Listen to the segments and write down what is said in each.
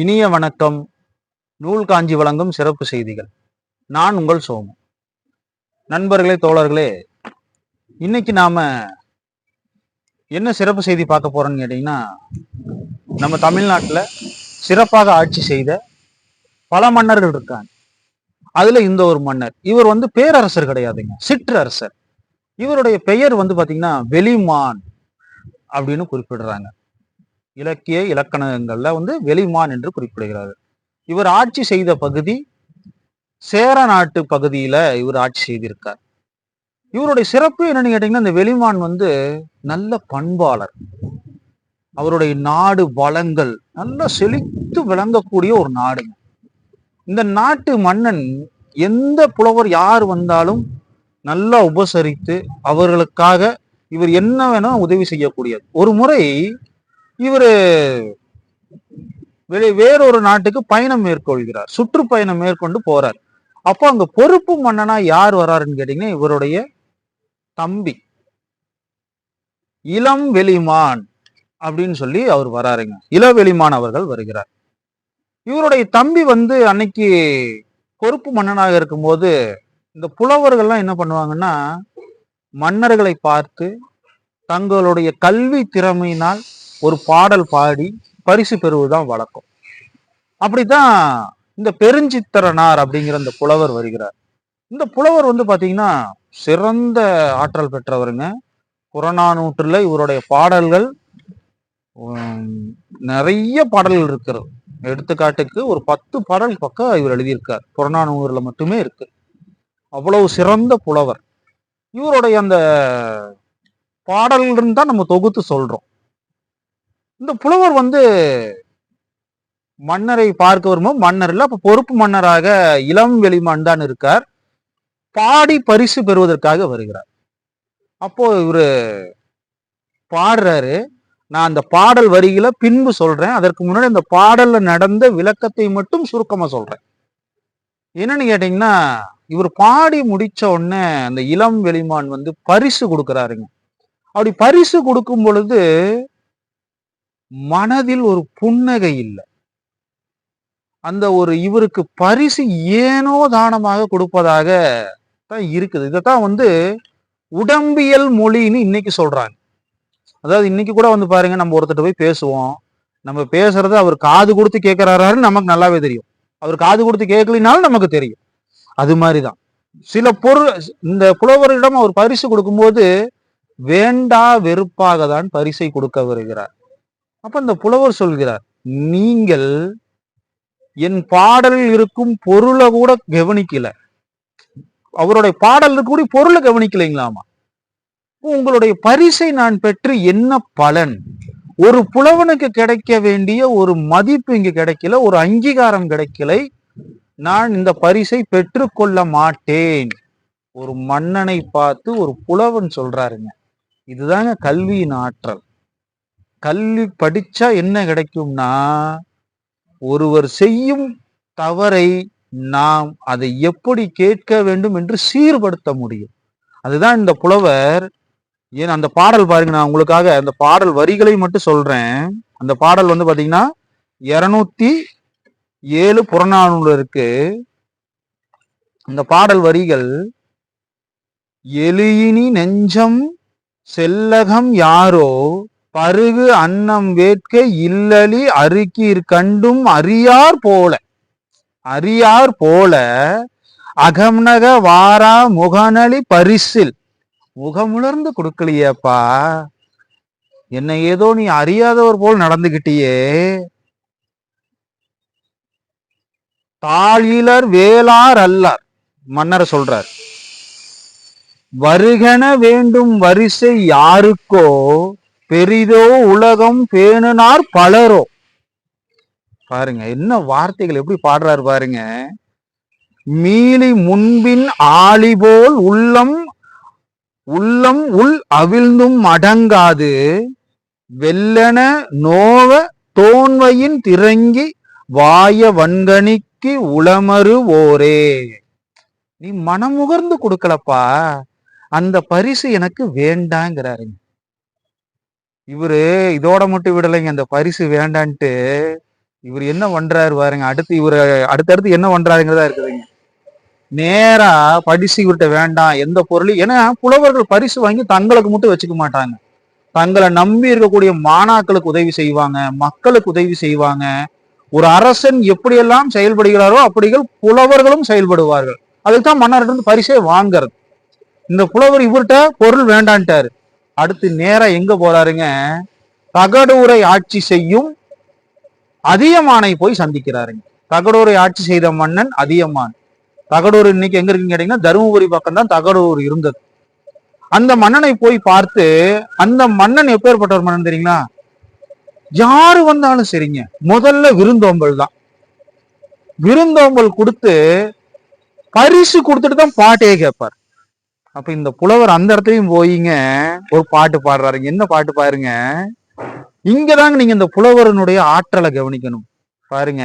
இனிய வணக்கம். நூல் காஞ்சி வழங்கும் சிறப்பு செய்திகள். நான் உங்கள் சோமு. நண்பர்களே தோழர்களே இன்னைக்கு நாம என்ன சிறப்பு செய்தி பார்க்க போறோம்னு கேட்டீங்கன்னா நம்ம தமிழ்நாட்டில் சிறப்பாக ஆட்சி செய்த பல மன்னர்கள் இருக்காங்க. அதுல இந்த ஒரு மன்னர் இவர் வந்து பேரரசர் கிடையாதுங்க சிற்றரசர். இவருடைய பெயர் வந்து பாத்தீங்கன்னா வெளிமான் அப்படின்னு குறிப்பிடுறாங்க. இலக்கிய இலக்கணங்கள்ல வந்து வெளிமான் என்று குறிப்பிடுகிறார் இவர் ஆட்சி செய்த பகுதி சேர நாட்டு பகுதியில இவர் ஆட்சி செய்திருக்கார். இவருடைய சிறப்பு என்னன்னு கேட்டீங்கன்னா இந்த வெளிமான் வந்து நல்ல பண்பாளர். அவருடைய நாடு வளங்கள் நல்ல செழித்து விளங்கக்கூடிய ஒரு நாடுங்க இந்த நாட்டு மன்னன் எந்த புலவர் யார் வந்தாலும் நல்லா உபசரித்து அவர்களுக்காக இவர் என்ன வேணா உதவி செய்யக்கூடியது ஒரு முறை இவர் வெளி வேறொரு நாட்டுக்கு பயணம் மேற்கொள்கிறார். சுற்றுப்பயணம் மேற்கொண்டு போறார். அப்போ அங்க பொறுப்பு மன்னனா யார் வராருன்னு கேட்டீங்கன்னா இவருடைய தம்பி. இளம் வெளிமான் அப்படின்னு சொல்லி அவர் வராருங்க. இளவெளிமான் அவர்கள் வருகிறார். இவருடைய தம்பி வந்து அன்னைக்கு பொறுப்பு மன்னனாக இருக்கும்போது இந்த புலவர்கள்லாம் என்ன பண்ணுவாங்கன்னா மன்னர்களை பார்த்து தங்களுடைய கல்வி திறமையினால் ஒரு பாடல் பாடி பரிசு பெறுவதுதான் வழக்கம். அப்படித்தான் இந்த பெருஞ்சித்திரனார் அப்படிங்கிற இந்த புலவர் வருகிறார். இந்த புலவர் வந்து பாத்தீங்கன்னா சிறந்த ஆற்றல் பெற்றவருங்க. புறநானூற்றில் இவருடைய பாடல்கள் நிறைய பாடல்கள் இருக்கிறது. எடுத்துக்காட்டுக்கு ஒரு பத்து பாடல் பக்கம் இவர் எழுதியிருக்கார். புறநானூரில் மட்டுமே இருக்கு. அவ்வளவு சிறந்த புலவர். இவருடைய அந்த பாடல்கள் தான் நம்ம தொகுத்து சொல்றோம். இந்த புலவர் வந்து மன்னரை பார்க்க வரும்போது மன்னர் இல்ல அப்ப பொறுப்பு மன்னராக இளம் வெளிமான் தான் இருக்கார். பாடி பரிசு பெறுவதற்காக வருகிறார். அப்போ இவரு பாடுறாரு. நான் அந்த பாடல் வரிகளை பின்பு சொல்றேன். அதற்கு முன்னாடி அந்த பாடல்ல நடந்த விளக்கத்தை மட்டும் சுருக்கமா சொல்றேன். என்னன்னு கேட்டீங்கன்னா இவர் பாடி முடிச்ச உடனே அந்த இளம் வெளிமான் வந்து பரிசு கொடுக்குறாருங்க. அப்படி பரிசு கொடுக்கும் பொழுது மனதில் ஒரு புன்னகை இல்லை. அந்த ஒரு இவருக்கு பரிசு ஏனோ தானமாக கொடுப்பதாக தான் இருக்குது. இதைத்தான் வந்து உடம்பியல் மொழின்னு இன்னைக்கு சொல்றாங்க. அதாவது இன்னைக்கு கூட வந்து பாருங்க நம்ம ஒருத்தர் போய் பேசுவோம். நம்ம பேசுறது அவர் காது கொடுத்து கேட்கிறாரான்னு நமக்கு நல்லாவே தெரியும். அவர் காது கொடுத்து கேட்கலினாலும் நமக்கு தெரியும். அது மாதிரிதான். சில பொருள் இந்த புலவரிடம் அவர் பரிசு கொடுக்கும்போது வேண்டா வெறுப்பாக தான் பரிசை கொடுக்க வருகிறார். அப்ப இந்த புலவர் சொல்கிறார் நீங்கள் என் பாடலில் இருக்கும் பொருளை கூட கவனிக்கல. அவருடைய பாடல் இருக்கக்கூடிய பொருளை கவனிக்கலைங்களாமா? உங்களுடைய பரிசை நான் பெற்று என்ன பலன்? ஒரு புலவனுக்கு கிடைக்க வேண்டிய ஒரு மதிப்பு இங்க கிடைக்கல ஒரு அங்கீகாரம் கிடைக்கலை. நான் இந்த பரிசை பெற்றுக்கொள்ள மாட்டேன். ஒரு மன்னனை பார்த்து ஒரு புலவன் சொல்றாருங்க. இதுதாங்க கல்வியின் ஆற்றல். கல்வி படிச்சா என்ன கிடைக்கும்னா ஒருவர் செய்யும் தவறை நாம் அதை எப்படி கேட்க வேண்டும் என்று சீர்படுத்த முடியும். அதுதான் இந்த புலவர். ஏன் அந்த பாடல் பாருங்க நான் உங்களுக்காக அந்த பாடல் வரிகளை மட்டும் சொல்றேன். அந்த பாடல் வந்து பாத்தீங்கன்னா இருநூத்தி ஏழு புறநானூறு இருக்கு. இந்த பாடல் வரிகள் எலியினி நெஞ்சம் செல்லகம் யாரோ பருகு அன்னம் வேட்க இல்லலி அருக்கீர் கண்டும் அறியார் போல. அறியார் போல அகம்னக வாரா முகநலி பரிசில். முகமுணர்ந்து கொடுக்கலையேப்பா. என்னை ஏதோ நீ அறியாதவர் போல் நடந்துகிட்டியே. தாழிலர் வேளார் அல்லார் மன்னர் சொல்றார். வருகன வேண்டும் வரிசை யாருக்கோ பெரிதோ உலகம் பேணுனார் பலரோ. பாருங்க என்ன வார்த்தைகள் எப்படி பாடுறாரு பாருங்க. மீளி முன்பின் ஆளி போல் உள்ளம் உள்ளம் உள் அவிழ்ந்தும் அடங்காது. வெல்லன நோவ தோன்வையின் திறங்கி வாய வன்கணிக்கு உளமறு ஓரே. நீ மனமுகர்ந்து கொடுக்கலப்பா. அந்த பரிசு எனக்கு வேண்டாங்கிறாருங்க. இவரு இதோட மட்டும் விடலைங்க அந்த பரிசு வேண்டான்ட்டு. இவர் என்ன பண்றாரு பாருங்க அடுத்து இவர் அடுத்தடுத்து என்ன பண்றாருங்கிறதா இருக்குதுங்க. நேரா படிச்சு இவர்கிட்ட வேண்டாம் எந்த பொருளும் ஏன்னா புலவர்கள் பரிசு வாங்கி தங்களுக்கு மட்டும் வச்சுக்க மாட்டாங்க. தங்களை நம்பி இருக்கக்கூடிய மாணாக்களுக்கு உதவி செய்வாங்க மக்களுக்கு உதவி செய்வாங்க. ஒரு அரசன் எப்படியெல்லாம் செயல்படுகிறாரோ அப்படிகள் புலவர்களும் செயல்படுவார்கள். அதுக்கு தான் மன்னர்கிட்ட பரிசே வாங்குறது. இந்த புலவர் இவர்கிட்ட பொருள் வேண்டான்ட்டாரு. அடுத்து நேரா எங்க போறாருங்க? தகடூரை ஆட்சி செய்யும் அதியமானை போய் சந்திக்கிறாருங்க. தகடூரை ஆட்சி செய்த மன்னன் அதியமான். தகடூர் இன்னைக்கு எங்க இருக்குன்னு கேட்டீங்கன்னா தருமபுரி பக்கம் தான் தகடூர் இருந்தது. அந்த மன்னனை போய் பார்த்து அந்த மன்னன் எப்பேற்பட்ட ஒரு மன்னன் தெரியுங்களா? யாரு வந்தாலும் சரிங்க. முதல்ல விருந்தோம்பல் தான். விருந்தோம்பல் கொடுத்து பரிசு கொடுத்துட்டு தான் பாட்டே கேட்பார். அப்ப இந்த புலவர் அந்த இடத்துலயும் போயிங்க ஒரு பாட்டு பாடுறாருங்க. என்ன பாட்டு பாருங்க? இங்கதாங்க நீங்க இந்த புலவரனுடைய ஆற்றலை கவனிக்கணும். பாருங்க.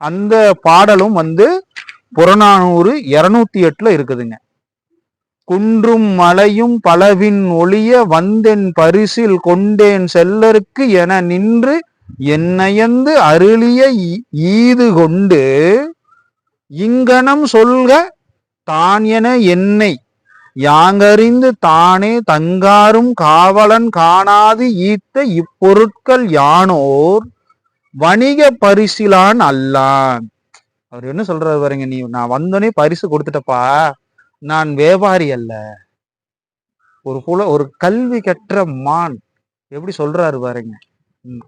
அந்த பாடலும் வந்து புறநானூறு இருநூத்தி எட்டுல இருக்குதுங்க. குன்றும் மலையும் பலவின் ஒளிய வந்தென் பரிசில் கொண்டேன் செல்லருக்கு என நின்று என்னையந்து அருளிய ஈ- ஈது கொண்டு இங்கனம் சொல்க தான் என என்னை யாங்கறிந்து தானே தங்காரும் காவலன் காணாது ஈத்த இப்பொருட்கள் யானோர் வணிக பரிசிலான் அல்லான். அவர் என்ன சொல்றாரு பாருங்க நீ நான் வந்தோனே பரிசு கொடுத்துட்டப்பா நான் வியாபாரி அல்ல. ஒரு புல ஒரு கல்வி கற்ற மான். எப்படி சொல்றாரு பாருங்க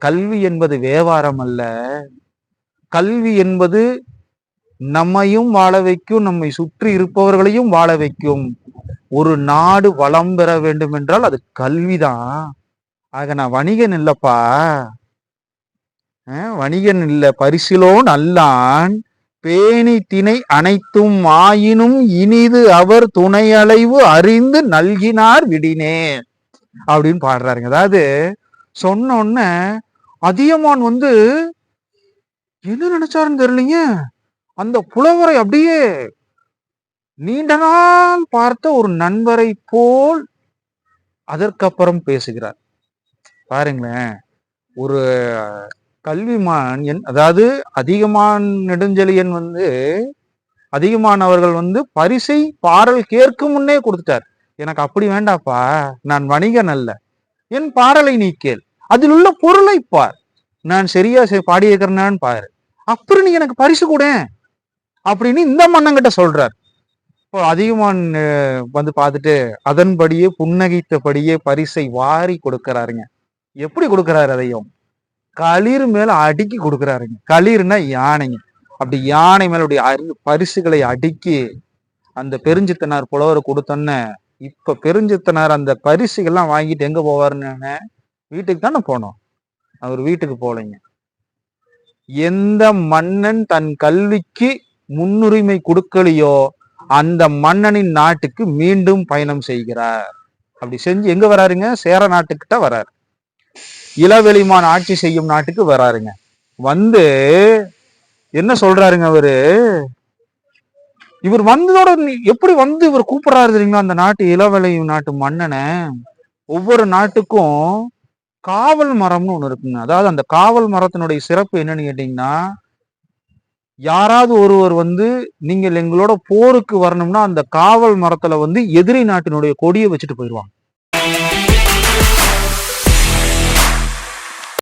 கல்வி என்பது வியாபாரம் அல்ல. கல்வி என்பது நம்மையும் வாழ வைக்கும் நம்மை சுற்றி இருப்பவர்களையும் வாழ வைக்கும். ஒரு நாடு வளம் பெற வேண்டும் என்றால் அது கல்விதான். ஆக நான் வணிகன் இல்லப்பா. வணிகன் இல்ல. பரிசிலோன் அல்லான் பேணி திணை அனைத்தும் ஆயினும் இனிது அவர் துணையளைவு அறிந்து நல்கினார் விடினே அப்படின்னு பாடுறாருங்க. அதாவது சொன்னோன்ன அதியமான் வந்து என்ன நினைச்சாருன்னு தெரியலீங்க அந்த புலவரை அப்படியே நீண்ட நாள் பார்த்த ஒரு நண்பரை போல் அதற்கப்புறம் பேசுகிறார். பாருங்களேன் ஒரு கல்விமான் என் அதாவது அதிகமான் நெடுஞ்செழியன் வந்து அதிகமான் அவர்கள் வந்து பரிசை பாடல் கேட்கும் முன்னே கொடுத்துட்டார். எனக்கு அப்படி வேண்டாப்பா நான் வணிகன் அல்ல. என் பாடலை நீ கேள். அதில் உள்ள பொருளை பார். நான் சரியா செ- பாரு. அப்புறம் நீ எனக்கு பரிசு கூட அப்படின்னு இந்த மன்னங்கிட்ட சொல்றார். இப்போ அதிகமான் வந்து பார்த்துட்டு அதன்படியே புன்னகைத்தபடியே பரிசை வாரி கொடுக்கறாருங்க. எப்படி கொடுக்கறாரு அதையும்? களிர் மேல அடுக்கி கொடுக்கறாருங்க. களிர்னா யானைங்க. அப்படி யானை மேலுடைய அப்படி அரு- பரிசுகளை அடுக்கி அந்த பெருஞ்சித்தனார் புலவர் கொடுத்தோன்னே இப்ப பெருஞ்சித்தனார் அந்த பரிசுகள்லாம் வாங்கிட்டு எங்க போவாருன்னு வீட்டுக்கு தானே போனோம். அவர் வீட்டுக்கு போலைங்க எந்த மன்னன் தன் கல்விக்கு முன்னுரிமை கொடுக்கலையோ அந்த மன்னனின் நாட்டுக்கு மீண்டும் பயணம் செய்கிறார். அப்படி செஞ்சு எங்க வராருங்க? சேர நாட்டுக்கிட்ட வராரு. இளவெளிமான் ஆட்சி செய்யும் நாட்டுக்கு வராருங்க. வந்து என்ன சொல்றாருங்க அவரு? இவர் வந்ததோட நீ- எப்படி வந்து இவர் கூப்பிடுறாரு தெரியுங்களா? அந்த நாட்டு இளவெளி நாட்டு மன்னனை. ஒவ்வொரு நாட்டுக்கும் காவல் மரம்னு ஒன்று இருக்குங்க. அதாவது அந்த காவல் மரத்தினுடைய சிறப்பு என்னன்னு கேட்டீங்கன்னா யாராவது ஒருவர் வந்து நீங்கள் எங்களோட போருக்கு வரணும்னா அந்த காவல் மரத்துல வந்து எதிரி நாட்டினுடைய கொடியை வச்சுட்டு போயிடுவாங்க.